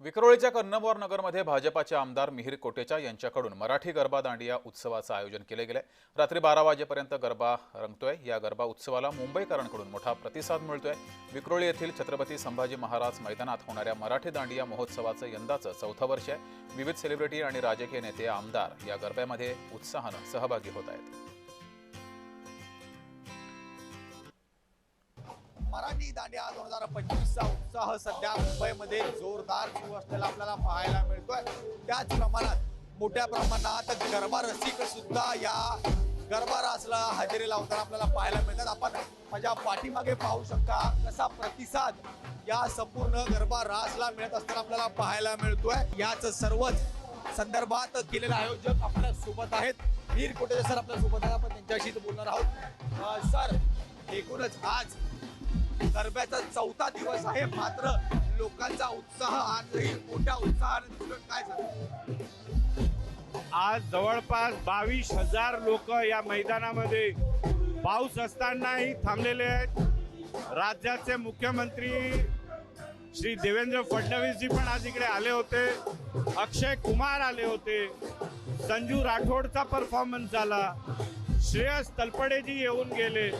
विक्रोळीच्या कन्नमवार नगरमध्ये भाजपाचे आमदार मिहीर कोटेचा यांच्याकडून मराठी गरबा दांडिया उत्सवाचं आयोजन केले गेले रात्री बारा वाजेपर्यंत गरबा रंगतोय. या गरबा उत्सवाला मुंबईकरांकडून मोठा प्रतिसाद मिळतोय. विक्रोळी येथील छत्रपती संभाजी महाराज मैदानात होणाऱ्या मराठी दांडिया महोत्सवाचं यंदाचं चौथं वर्ष आहे. विविध सेलिब्रिटी आणि राजकीय नेते आमदार या गरब्यामध्ये उत्साहानं सहभागी होत आहेत. मराठी दांड्या दोन हजार पंचवीसचा उत्साह सध्या मुंबईमध्ये जोरदार सुरू असलेला आपल्याला पाहायला मिळतोय. त्याच प्रमाणात मोठ्या प्रमाणात गरबा रसिक सुद्धा या गरबा रासला हजेरी लावताना आपल्याला पाहायला मिळतात. आपण माझ्या पाठीमागे पाहू शकता कसा प्रतिसाद या संपूर्ण गरबा रासला मिळत असताना आपल्याला पाहायला मिळतोय. याच सर्वच संदर्भात केलेले आयोजक आपल्यासोबत आहेत. वीर कोटेचे सर आपल्यासोबत आहेत. आपण त्यांच्याशी बोलणार आहोत. सर एकूणच आज गरब्याचा चौथा दिवस आहे. मात्र लोकांचा उत्साह आजही मोठ्या उत्साहाने काय झालं? आज जवळपास बावीस हजार लोक या मैदानामध्ये पाऊस असतानाही थांबलेले आहेत. राज्याचे मुख्यमंत्री श्री देवेंद्र फडणवीसजी पण आज इकडे आले होते. अक्षय कुमार आले होते. संजू राठोडचा परफॉर्मन्स झाला. श्रेयस तलपडेजी येऊन गेले.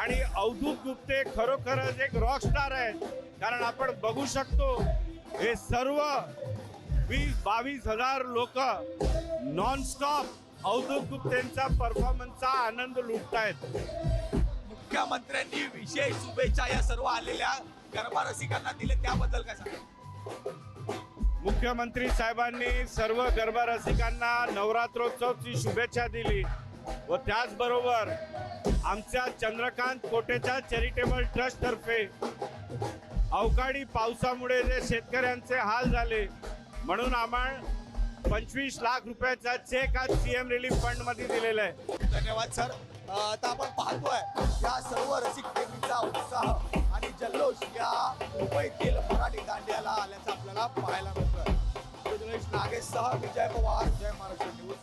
आणि अवधूत गुप्ते खरोखरच एक रॉक स्टार आहेत. कारण आपण बघू शकतो हे सर्व वीस बावीस हजार लोक नॉन स्टॉप अवधूत गुप्तेंचा परफॉर्मन्सचा आनंद लुटतायत. मुख्यमंत्र्यांनी विशेष शुभेच्छा या सर्व आलेल्या गरबा रसिकांना दिले त्याबद्दल काय सांगा मुख्यमंत्री साहेबांनी सर्व गरबा रसिकांना नवरात्रोत्सवची शुभेच्छा दिली. व त्याचबरोबर आमच्या चंद्रकांत कोटेच्या चॅरिटेबल ट्रस्टतर्फे अवकाळी पावसामुळे जे शेतकऱ्यांचे हाल झाले म्हणून आम्हाला पंचवीस लाख रुपयाचा चेक आज सी एम रिलीफ फंडमध्ये दिलेला आहे. धन्यवाद सर आता आपण पाहतोय या सर्व रसिक प्रेमीचा उत्साह आणि जल्लोष या मुंबईतील मराठी दांडियाला आल्याचं आपल्याला पाहायला मिळतोय. नागेश सह विजय पवार जय महाराष्ट्र न्यूज